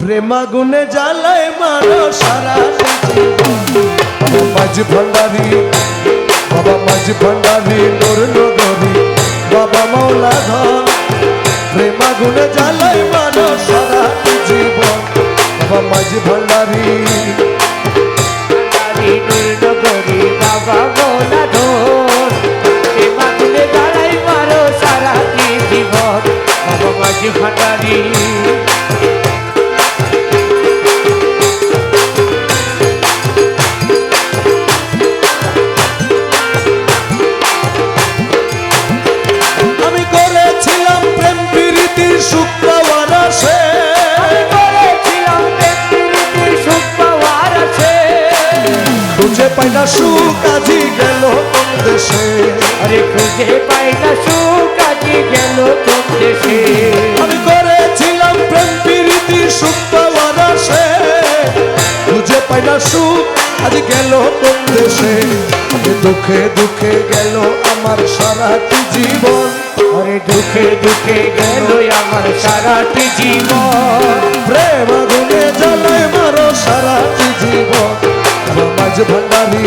প্রেমাগুনে জ্বালায় মারো সারা বাবা মাঝি ভান্ডারি, বাবা মাঝি ভান্ডারি, নোর নগরী। বাবা মৌলা ধর প্রেমাগুনে জ্বালায় মারো সারা জীবন। বাবা মাঝি ভান্ডারি বাবা ভোলা ধর প্রেমাগুনে দাঁড়াই মারো সারা জীবন। বাবা মাঝি ভান্ডারি। পাই না সুখ আজি গেল কোন দেশে? আরে খুঁজে পাই না সুখ আজি গেল কোন দেশে? আমি করেছিলাম প্রেম প্রীতি সুখ পাওয়ার আসে খুঁজে পাই না সুখ আজ গেল কোন দেশে? আমি দুঃখে দুঃখে গেল আমার সারাটি জীবন। আরে দুঃখে দুঃখে গেল আমার সারাটি জীবন। প্রেম আগুনে জ্বালায় মারো সারাটি জীবন। মাঝ ভান্ডারি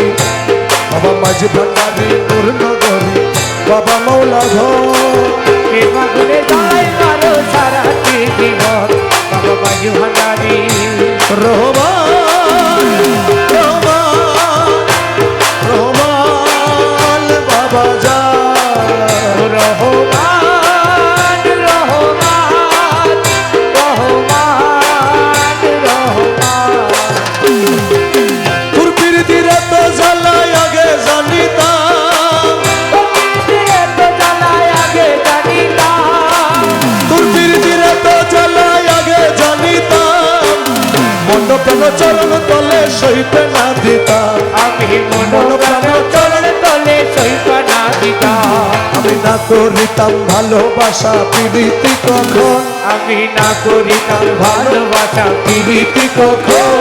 বাবা মাঝ ভান্ডারি নূর নগরী বাবা মৌলা প্রেমাগুনে দাঁড়াই মারো সারাটি জীবন বাবা বাজু ভান্ডারি। রহমান রহমান রহমান বাবা যা সইতে না দিতাম আমি মন প্রাণ চরণ তলে সৈকনা দিতাম আমি না করিতাম ভালোবাসা প্রীতি কখন? আমি না করিতাম ভালোবাসা প্রীতি কখন?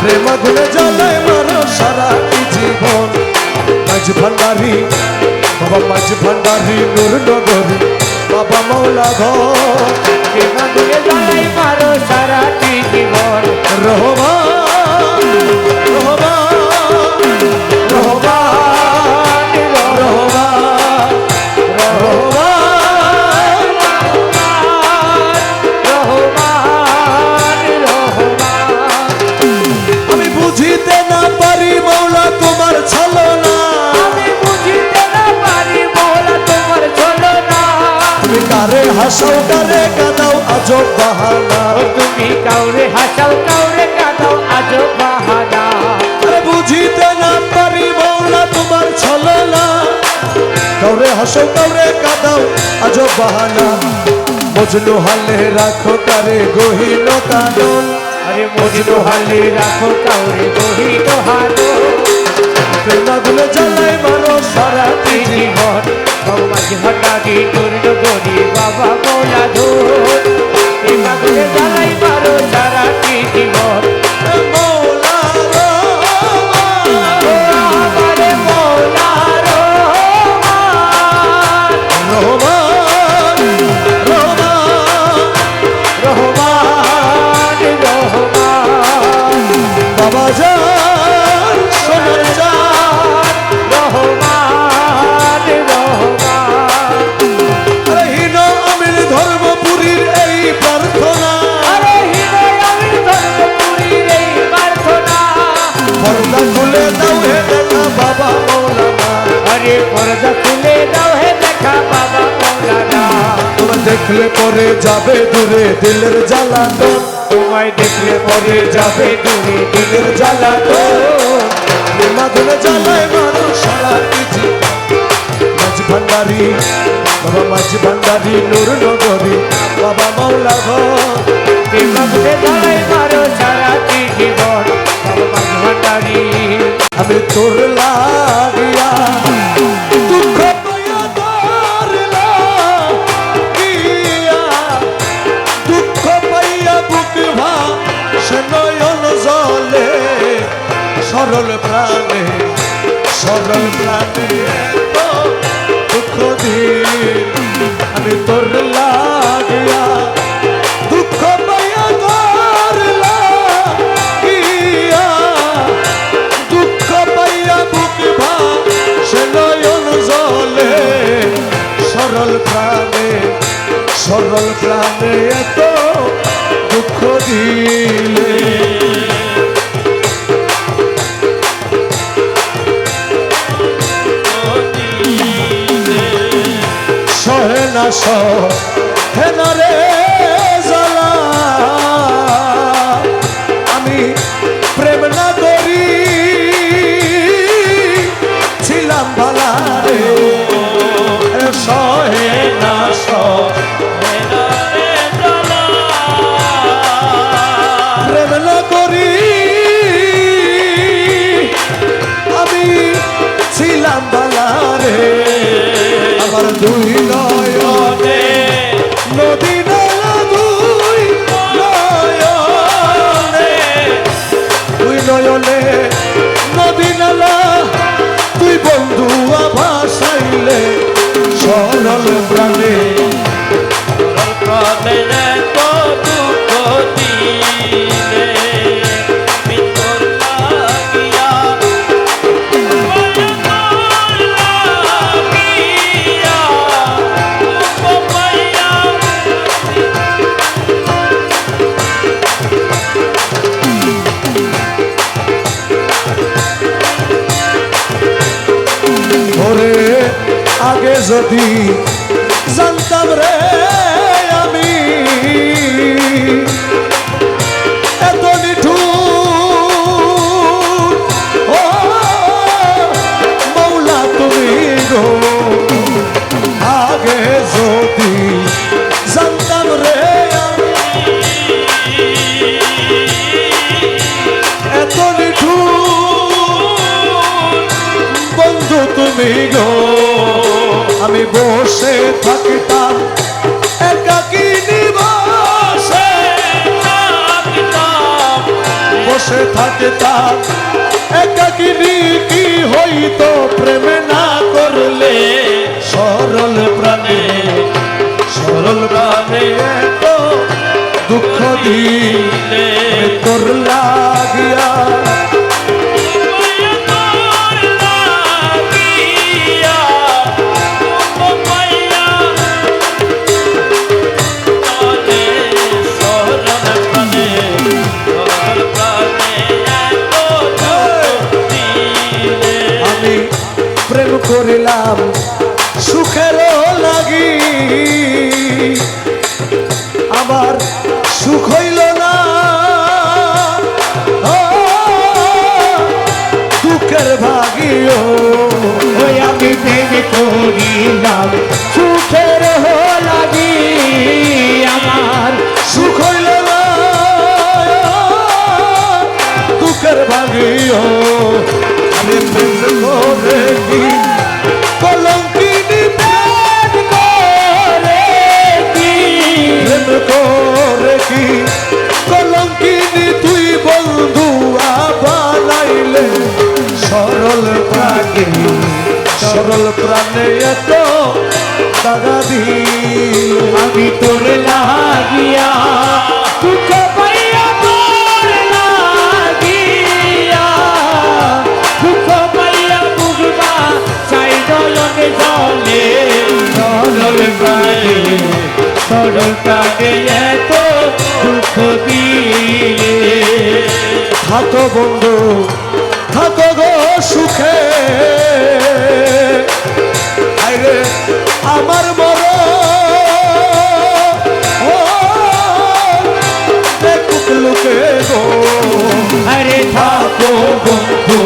প্রেম গুণে জ্বালায় মারো সারাটি জীবন? মাঝ ভান্ডারি বাবা মাঝ ভান্ডারি নূর নগরী। বাবা মৌলা ঘর প্রেমাগুনে দাঁড়াই মারো সারাটি রহমান। আজব বাহানা তুমি কাউরে হাসাও কাউরে কাঁদাও আজ বাহানা বুঝিতে না পারি মৌলা তোমার ছলনা। কাউরে হাসো কাউরে কাদাও আজব বাহানা মজনু হালে রাখো কারে গহিন কানন আরে মজনু হালি রাখো কাউরে গহিত হানো প্রেমাগুলো জ্বালাই মারো সারাটি জীবন বাবাজি হঠাৎই পূর্ণ করি বাবা মোলা ধর। এভাবে জ্বালাই মারো সারাটি দেখলে পরে যাবে দূরে দিলের জ্বালাতন তোমায় দেখলে পরে যাবে দূরে দিলের জ্বালা তো। মাধুরে জ্বালায় মানুষ সারা কিছু মাঝ ভান্ডারি, বাবা মাঝ ভান্ডারি, নূর নগরী, বাবা ঘর। বিমাগুলে দাঁড়াই মারো সারা জীবন বাবা মাঝ ভান্ডারি, আমি তোর লাগিয়া নয়ন জলে, সরল প্রাণে সরল প্রাণে দুঃখ দিন। আমি তোর লাগিয়া দুঃখ পাইয়া তোর লাগিয়া দুঃখ পাইয়া সে নয়ন জলে, সরল প্রাণে সরল প্রাণে এত না না রে। নয়নে নালা তুই বন্ধু ভাসাইলে সরল প্রাণে। ওরে যদি জানতাম রে আমি, এত নিঠুর। ও, মৌলা তুমি গো, আগে যদি জানতাম রে এত নিঠুর। বন্ধু তুমি বসে থাকতাম একাকি নিবাসে বসে থাকতাম একাকি কি হইতো প্রেমে না করলে? সরল প্রাণে সরল প্রাণে তো দুঃখ দিলে তোর লাগিয়া। আমার সুখ হইল না। দুঃখের ভাগিও আমি প্রেম করিলাম সুখের লাগি আমার সুখ হইল না। দুঃখের ভাগিও আমি প্রেম করে প্রাণে সরল প্রাণে এত দাদা আমি তোর লাগিয়া থাকো বন্ধু থাকো গো সুখে। আমার বড়। লোকে গো। আরে থাকো বন্ধু